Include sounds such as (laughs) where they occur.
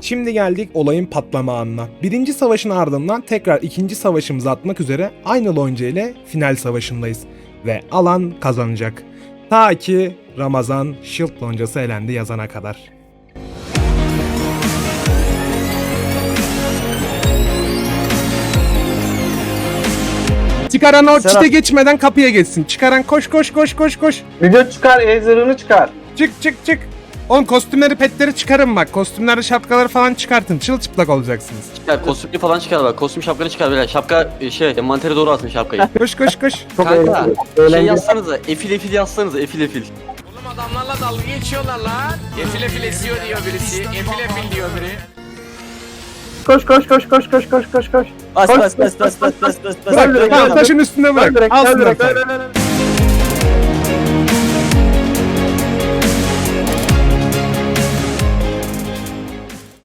Şimdi geldik olayın patlama anına. Birinci savaşın ardından tekrar ikinci savaşımızı atmak üzere aynı lonca ile final savaşındayız. Ve alan kazanacak. Ta ki Ramazan Shield loncası elendi yazana kadar. Çıkaran o Serap. çite geçmeden kapıya geçsin. Çıkaran koş koş koş koş koş. Video çıkar, el zırhını çıkar. Çık çık çık. Oğlum kostümleri petleri çıkarın bak. Kostümleri şapkaları falan çıkartın. Çılçıplak olacaksınız. Çıkar kostümlü falan çıkar bak. Kostüm şapkanı çıkar böyle. Şapka e, şey envantere doğru atın şapkayı. (laughs) Koş koş koş. Çok Kanka eğlenceli. şey Eğlenceli. yazsanıza. Efil efil yazsanıza. Efil efil. Oğlum adamlarla dalga geçiyorlar lan. Efil efil esiyor diyor birisi. Efil efil diyor biri. Koş koş koş koş koş koş koş koş. Bas Koş, bas bas koş, bas koş, bas bas bas bas. Bırak direkt, tamam, taşın üstünde Dön bırak. direkt, Al sınır direkt,